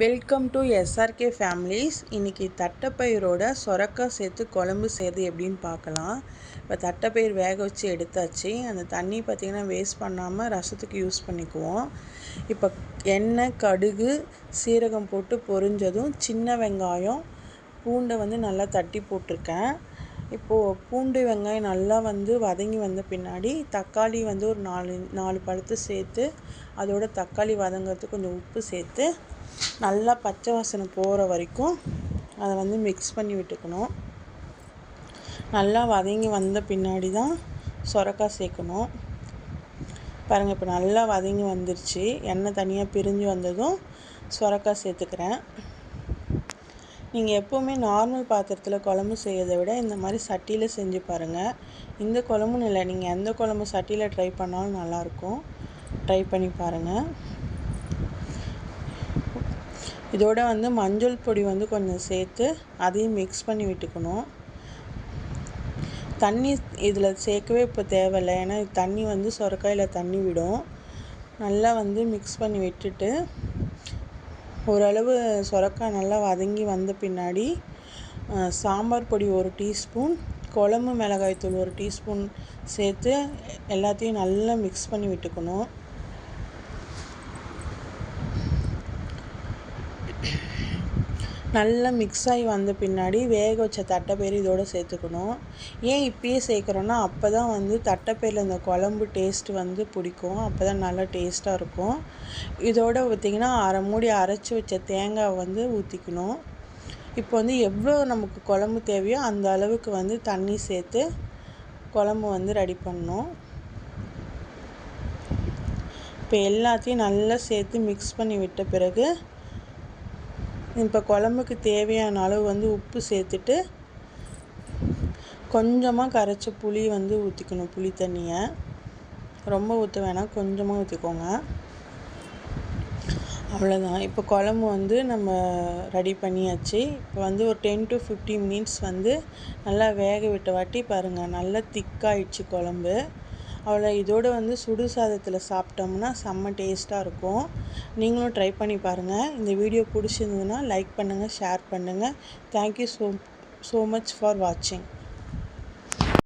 Welcome to SRK families இன்றைக்கி தட்டைப்பயிரோட சொரக்காய் சேர்த்து குழம்பு செய்கிறது எப்படின்னு பார்க்கலாம். இப்போ தட்டைப்பயிர் வேக வச்சு எடுத்தாச்சு. அந்த தண்ணி பார்த்திங்கன்னா வேஸ்ட் பண்ணாமல் ரசத்துக்கு யூஸ் பண்ணிக்குவோம். இப்போ எண்ணெய் கடுகு சீரகம் போட்டு பொரிஞ்சதும் சின்ன வெங்காயம் பூண்டை வந்து நல்லா தட்டி போட்டிருக்கேன். இப்போது பூண்டு வெங்காயம் நல்லா வந்து வதங்கி வந்த பின்னாடி தக்காளி வந்து ஒரு நாலு நாலு பழத்தை சேர்த்து அதோட தக்காளி வதங்கிறதுக்கு கொஞ்சம் உப்பு சேர்த்து நல்லா பச்சை வாசனை போகிற வரைக்கும் அதை வந்து மிக்ஸ் பண்ணி விட்டுக்கணும். நல்லா வதங்கி வந்த பின்னாடி தான் சொரக்காய் சேர்க்கணும். பாருங்கள் இப்போ நல்லா வதங்கி வந்துருச்சு. எண்ணெய் தனியாக பிரிஞ்சு வந்ததும் சொரக்காய் சேர்த்துக்கிறேன். நீங்கள் எப்போவுமே நார்மல் பாத்திரத்தில் குழம்பு செய்யறதை விட இந்த மாதிரி சட்டியில் செஞ்சு பாருங்கள் இந்த குழம்புன்னு இல்லை நீங்கள் எந்த குழம்பு சட்டியில் ட்ரை பண்ணாலும் நல்லாயிருக்கும் ட்ரை பண்ணி பாருங்கள் இதோட வந்து மஞ்சள் பொடி வந்து கொஞ்சம் சேர்த்து அதையும் மிக்ஸ் பண்ணி விட்டுக்கணும். தண்ணி இதில் சேர்க்கவே இப்போ தேவையில்லை ஏன்னா தண்ணி வந்து சொரக்காயில் தண்ணி விடும். நல்லா வந்து மிக்ஸ் பண்ணி விட்டுட்டு ஓரளவு சுரக்காய் நல்லா வதங்கி வந்த பின்னாடி சாம்பார் பொடி ஒரு டீஸ்பூன் குழம்பு மிளகாய் தூள் ஒரு டீஸ்பூன் சேர்த்து எல்லாத்தையும் நல்லா மிக்ஸ் பண்ணி விட்டுக்கணும். நல்லா மிக்ஸ் ஆகி வந்த பின்னாடி வேக வச்ச தட்டைப்பயிறு இதோடு சேர்த்துக்கணும். ஏன் இப்பயே சேர்க்குறோன்னா அப்போ தான் வந்து தட்டைப்பயிரில் இந்த குழம்பு டேஸ்ட் வந்து பிடிக்கும். அப்போ தான் நல்லா டேஸ்ட்டாக இருக்கும். இதோட பார்த்திங்கன்னா அரை மூடி அரைச்சி வச்ச தேங்காய் வந்து ஊற்றிக்கணும் இப்போ வந்து எவ்வளோ நமக்கு குழம்பு தேவையோ அந்த அளவுக்கு வந்து தண்ணி சேர்த்து குழம்பு வந்து ரெடி பண்ணணும். இப்போ எல்லாத்தையும் நல்லா சேர்த்து மிக்ஸ் பண்ணி விட்ட பிறகு இப்போ குழம்புக்கு தேவையான அளவு வந்து உப்பு சேர்த்துட்டு கொஞ்சமாக கரைச்ச புளி வந்து ஊற்றிக்கணும் புளி தண்ணியை. ரொம்ப ஊற்ற வேணாம் கொஞ்சமாக ஊற்றிக்கோங்க. அவ்வளோதான் இப்போ குழம்பு வந்து நம்ம ரெடி பண்ணியாச்சு. இப்போ வந்து ஒரு டென் டு ஃபிஃப்டீன் மினிட்ஸ் வந்து நல்லா வேக விட்ட வாட்டி பாருங்கள் நல்லா திக்காயிடுச்சு குழம்பு. அவ்வளோ இதோடு வந்து சுடு சாதத்தில் சாப்பிட்டோம்னா செம்ம டேஸ்ட்டாக இருக்கும். நீங்களும் ட்ரை பண்ணி பாருங்கள் இந்த வீடியோ பிடிச்சிருந்ததுன்னா லைக் பண்ணுங்கள் ஷேர் பண்ணுங்கள் thank you so so much for வாட்சிங்